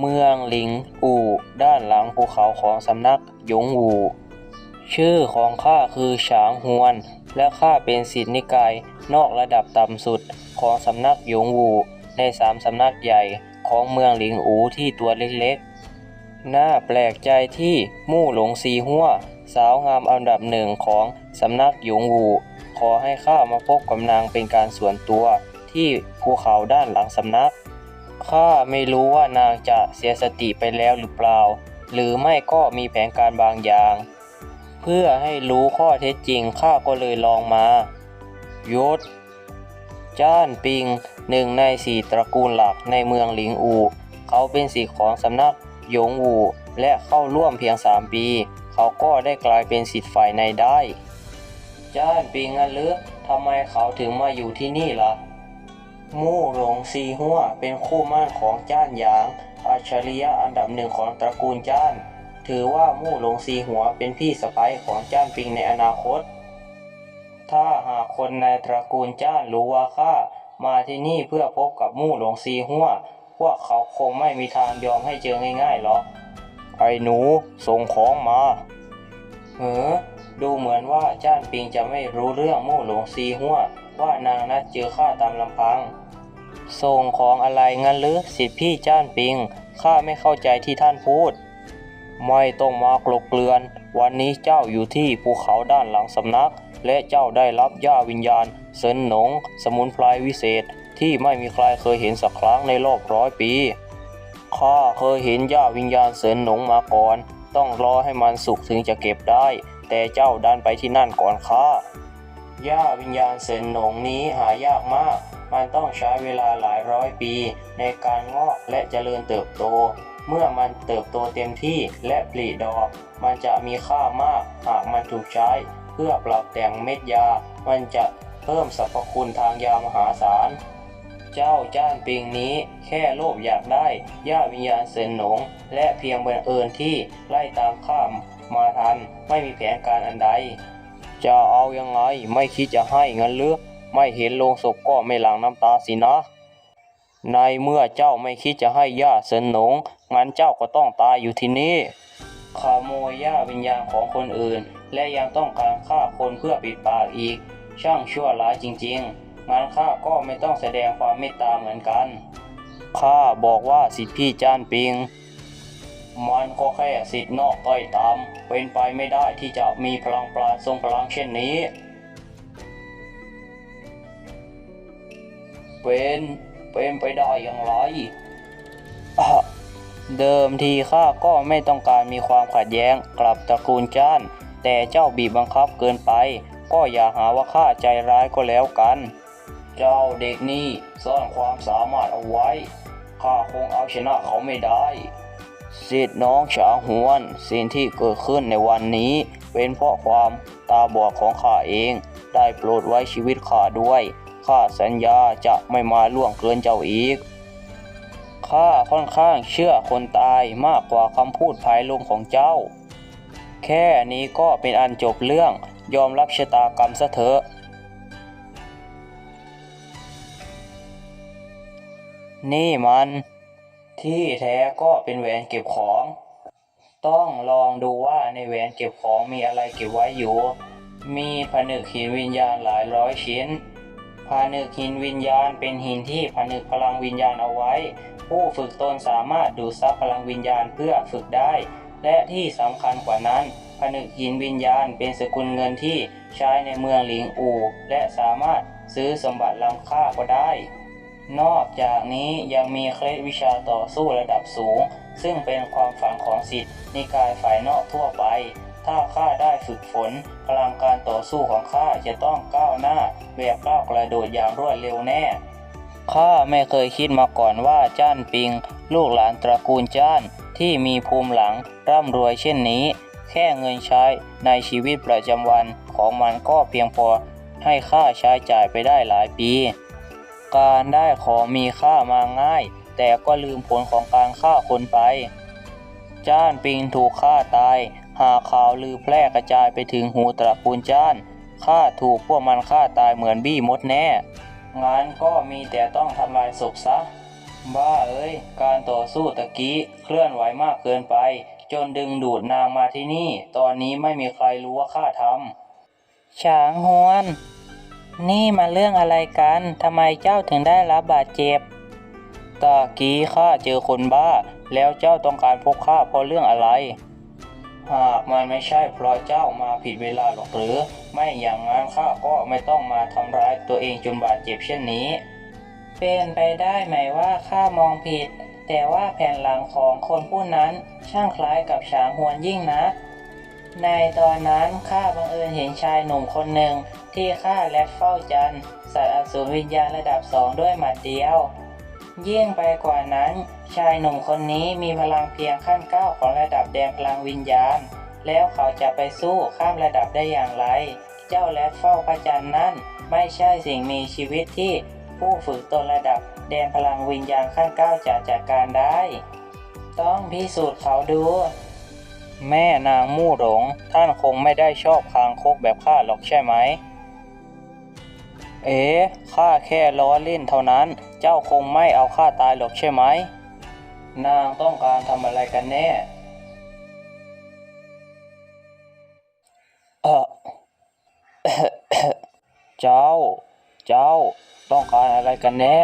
เมืองหลิงอู่ด้านหลังภูเขาของสำนักหยงหูชื่อของข้าคือฉางฮวน และข้าเป็นศิษย์นิกายนอกระดับต่ำสุดของสำนักหยงหูในสามสำนักใหญ่ของเมืองหลิงอูที่ตัวเล็กๆ น่าแปลกใจที่มู่หลงซีหัวสาวงามอันดับหนึ่งของสำนักหยงหูขอให้ข้ามาพบกับนางเป็นการส่วนตัวที่ภูเขาด้านหลังสำนัก ข้าไม่รู้ว่านางจะเสียสติไปแล้วหรือเปล่า หรือไม่ก็มีแผนการบางอย่าง เพื่อให้รู้ข้อเท็จจริงข้าก็เลยลองมายศ จ้านปิงหนึ่งในสี่ตระกูลหลักในเมืองหลิงอู เขาเป็นศิษย์ของสำนักหยงอูและเข้าร่วมเพียงสามปี เขาก็ได้กลายเป็นศิษย์ฝ่ายในได้ จ้านปิงงั้นหรือทำไมเขาถึงมาอยู่ที่นี่ล่ะ มู่หลงซีหัวเป็นคู่มั่นของจ้านหยาง อัจฉริยะอันดับหนึ่งของตระกูลจ้าน ถือว่ามู่หลงซีหัวเป็นพี่สะใภ้ของจ้านปิงในอนาคต ถ้าหากคนในตระกูลจ้านรู้ว่าข้ามาที่นี่เพื่อพบกับมู่หลงซีหัวพวกเขาคงไม่มีทางยอมให้เจอง่ายๆหรอก ไอ้หนูส่งของมาเออดูเหมือนว่าจ้านปิงจะไม่รู้เรื่องมู่หลงซีหัว ว่านางนัดเจอข้าตามลำพัง ส่งของอะไรงั้นหรือสิทธิพี่จ้านปิง ข้าไม่เข้าใจที่ท่านพูด ไม่ต้องมากลบเกลือน วันนี้เจ้าอยู่ที่ภูเขาด้านหลังสำนัก และเจ้าได้รับย่าวิญญาณเซินหนง สมุนไพรวิเศษ ที่ไม่มีใครเคยเห็นสักครั้งในรอบร้อยปี ข้าเคยเห็นย่าวิญญาณเซินหนงมาก่อน ต้องรอให้มันสุกถึงจะเก็บได้ แต่เจ้าดันไปที่นั่นก่อนข้า ย่าวิญญาณเซินหนงนี้หายากมาก มันต้องใช้เวลาหลายร้อยปี ในการงอกและเจริญเติบโต เมื่อมันเติบโตเต็มที่และผลิดอก มันจะมีค่ามากหากมันถูกใช้ เพื่อปรับแต่งเม็ดยา มันจะเพิ่มสรรพคุณทางยามหาศาล เจ้าจ้านปิงนี้แค่โลภอยากได้ย่าวิญญาณเซินหนง และเพียงบังเอิญที่ไล่ตามข้ามมาทันไม่มีแผนการอันใด จะเอายังไงไม่คิดจะให้เงินหรือไม่เห็นโลงศพก็ไม่หลั่งน้ำตาสินะ ในเมื่อเจ้าไม่คิดจะให้ย่าเซนหนงงั้นเจ้าก็ต้องตายอยู่ที่นี่ขโมยย่าวิญญาณของคนอื่น และยังต้องการฆ่าคนเพื่อปิดปากอีก ช่างชั่วร้ายจริงๆงั้นข้าก็ไม่ต้องแสดงความเมตตาเหมือนกันข้าบอกว่าสิทธิพี่จ้านปิง มันก็แค่สิทธิ์นอกต้อยตามเป็นไปไม่ได้ที่จะมีพลังปราณทรงพลังเช่นนี้ เป็นเป็นไปได้อย่างไร เดิมทีข้าก็ไม่ต้องการมีความขัดแย้งกลับตระกูลจ้าน แต่เจ้าบีบบังคับเกินไป ก็อย่าหาว่าข้าใจร้ายก็แล้วกัน เจ้าเด็กนี่ซ่อนความสามารถเอาไว้ข้าคงเอาชนะเขาไม่ได้ สิทธิ์น้องฉาหวน สิ่งที่เกิดขึ้นในวันนี้ เป็นเพราะความตาบอดของข้าเอง ได้โปรดไว้ชีวิตข้าด้วย ข้าสัญญาจะไม่มาล่วงเกินเจ้าอีก ข้าค่อนข้างเชื่อคนตายมากกว่าคำพูดภายลงของเจ้า แค่นี้ก็เป็นอันจบเรื่อง ยอมรับชะตากรรมซะเถอะนี่มัน ที่แท้ก็เป็นแหวนเก็บของ ต้องลองดูว่าในแหวนเก็บของมีอะไรเก็บไว้อยู่ มีผนึกหินวิญญาณหลายร้อยชิ้นผนึกหินวิญญาณเป็นหินที่ผนึกพลังวิญญาณเอาไว้ ผู้ฝึกตนสามารถดูดซับพลังวิญญาณเพื่อฝึกได้ และที่สำคัญกว่านั้นผนึกหินวิญญาณเป็นสกุลเงินที่ใช้ในเมืองหลิงอู และสามารถซื้อสมบัติล้ำค่าก็ได้ นอกจากนี้ยังมีเคล็ดวิชาต่อสู้ระดับสูง ซึ่งเป็นความฝันของสิทธิ์นิกายฝ่ายนอกทั่วไป ถ้าข้าได้ฝึกฝนพลังการต่อสู้ของข้าจะต้องก้าวหน้าแบบก้าวกระโดดอย่างรวดเร็วแน่ข้าไม่เคยคิดมาก่อนว่าจ้านปิง ลูกหลานตระกูลจ้านที่มีภูมิหลังร่ำรวยเช่นนี้ แค่เงินใช้ในชีวิตประจำวันของมันก็เพียงพอให้ข้าใช้จ่ายไปได้หลายปี การได้ของมีค่ามาง่าย แต่ก็ลืมผลของการฆ่าคนไป จ้านปิงถูกฆ่าตาย หากข่าวลือแพร่กระจายไปถึงหูตระกูลจ้านข้าถูกพวกมันฆ่าตายเหมือนบี้มดแน่งั้นก็มีแต่ต้องทำลายศพซะ บ้าเอ้ย การต่อสู้ตะกี้เคลื่อนไหวมากเกินไป จนดึงดูดนางมาที่นี่ ตอนนี้ไม่มีใครรู้ว่าข้าทำฉางฮวน นี่มาเรื่องอะไรกันทำไมเจ้าถึงได้รับบาดเจ็บ ตะกี้ข้าเจอคนบ้า แล้วเจ้าต้องการพบข้าเพราะเรื่องอะไร หากมันไม่ใช่เพราะเจ้ามาผิดเวลาหรอกหรือ ไม่อย่างนั้นข้าก็ไม่ต้องมาทำร้ายตัวเองจนบาดเจ็บเช่นนี้ เป็นไปได้ไหมว่าข้ามองผิด แต่ว่าแผ่นหลังของคนผู้นั้นช่างคล้ายกับฉางหวนยิ่งนะ ในตอนนั้นข้าบังเอิญเห็นชายหนุ่มคนหนึ่ง ที่ฆ่าและเฝ้าจันทร์สัตว์อสูรวิญญาณระดับสองด้วยหมัดเดียว ยิ่งไปกว่านั้น ชายหนุ่มคนนี้มีพลังเพียงขั้นเก้าของระดับแดนพลังวิญญาณ แล้วเขาจะไปสู้ข้ามระดับได้อย่างไร เจ้าและเฝ้าพระจันทร์นั้น ไม่ใช่สิ่งมีชีวิตที่ผู้ฝึกตนระดับแดนพลังวิญญาณขั้นเก้าจะจัดการได้ ต้องพิสูจน์เขาดู แม่นางมู่หลง ท่านคงไม่ได้ชอบคางคกแบบข้าหรอกใช่ไหม เอ๋ข้าแค่ล้อเล่นเท่านั้น เจ้าคงไม่เอาข้าตายหรอกใช่ไหม นางต้องการทำอะไรกันแน่เออเจ้า เจ้าต้องการอะไรกันแน่